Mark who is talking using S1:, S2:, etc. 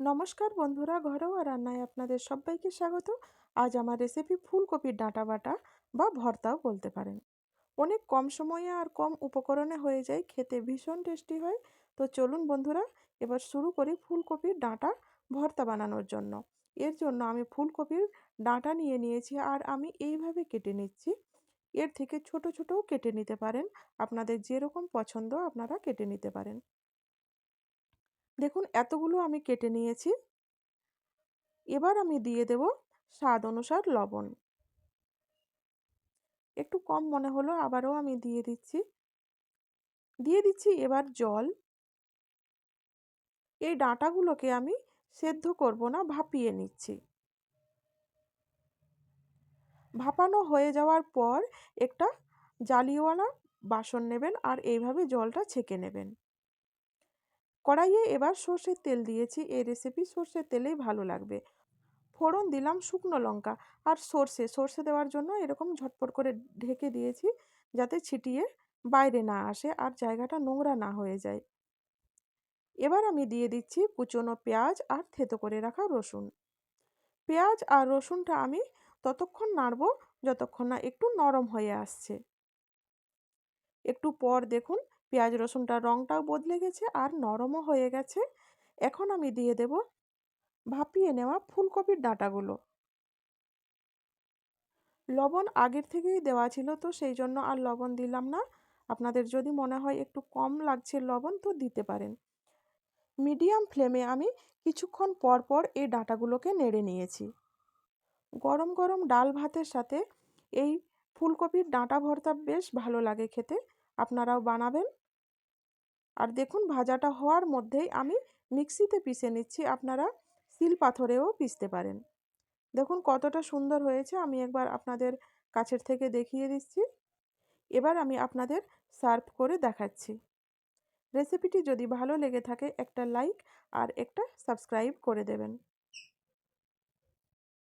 S1: নমস্কার বন্ধুরা, ঘরোয়া রান্নায় আপনাদের সবাইকে স্বাগত। আজ আমার রেসিপি ফুলকপির ডাঁটা বাটা বা ভর্তাও বলতে পারেন। অনেক কম সময়ে আর কম উপকরণে হয়ে যায়, খেতে ভীষণ টেস্টি হয়। তো চলুন বন্ধুরা, এবার শুরু করি ফুলকপির ডাঁটা ভর্তা বানানোর জন্য। এর জন্য আমি ফুলকপির ডাঁটা নিয়ে নিয়েছি আর আমি এইভাবে কেটে নিচ্ছি। এর থেকে ছোট ছোটও কেটে নিতে পারেন। আপনাদের যেরকম পছন্দ আপনারা কেটে নিতে পারেন। দেখুন, এতগুলো আমি কেটে নিয়েছি। এবার আমি দিয়ে দেব স্বাদ অনুসার লবণ। একটু কম মনে হলো, আবারও আমি দিয়ে দিচ্ছি। দিয়ে দিচ্ছি এবার জল। এই ডাঁটাগুলোকে আমি সেদ্ধ করব না, ভাপিয়ে নিচ্ছি। ভাপানো হয়ে যাওয়ার পর একটা জালিওয়ালা বাসন নেবেন আর এইভাবে জলটা ছেঁকে নেবেন। কড়াইয়ে এবার সর্ষের তেল দিয়েছি। এই রেসিপি সর্ষের তেলেই ভালো লাগবে। ফোড়ন দিলাম শুকনো লঙ্কা আর সর্ষে। সর্ষে দেওয়ার জন্য এরকম ঝটপট করে ঢেকে দিয়েছি যাতে ছিটিয়ে বাইরে না আসে আর জায়গাটা নোংরা না হয়ে যায়। এবার আমি দিয়ে দিচ্ছি কুচনো পেঁয়াজ আর থেতো করে রাখা রসুন। পেঁয়াজ আর রসুনটা আমি ততক্ষণ নাড়ব যতক্ষণ না একটু নরম হয়ে আসছে। একটু পর দেখুন পেঁয়াজ রসুনটার রঙটাও বদলে গেছে আর নরমও হয়ে গেছে। এখন আমি দিয়ে দেব ভাপিয়ে নেওয়া ফুলকপির ডাঁটাগুলো। লবণ আগের থেকেই দেওয়া ছিল তো সেই জন্য আর লবণ দিলাম না। আপনাদের যদি মনে হয় একটু কম লাগছে লবণ তো দিতে পারেন। মিডিয়াম ফ্লেমে আমি কিছুক্ষণ পর পর এই ডাঁটাগুলোকে নেড়ে নিয়েছি। গরম গরম ডাল ভাতের সাথে এই ফুলকপির ডাঁটা ভর্তা বেশ ভালো লাগে খেতে। আপনারাও বানাবেন। আর দেখুন ভাজাটা হওয়ার মধ্যেই আমি মিক্সিতে পিষে নিচ্ছি, আপনারা শিল পাথরেও পিষতে পারেন। দেখুন কতটা সুন্দর হয়েছে, আমি একবার আপনাদের কাছের থেকে দেখিয়ে দিচ্ছি। এবার আমি আপনাদের সার্ভ করে দেখাচ্ছি। রেসিপিটি যদি ভালো লেগে থাকে একটা লাইক আর একটা সাবস্ক্রাইব করে দেবেন।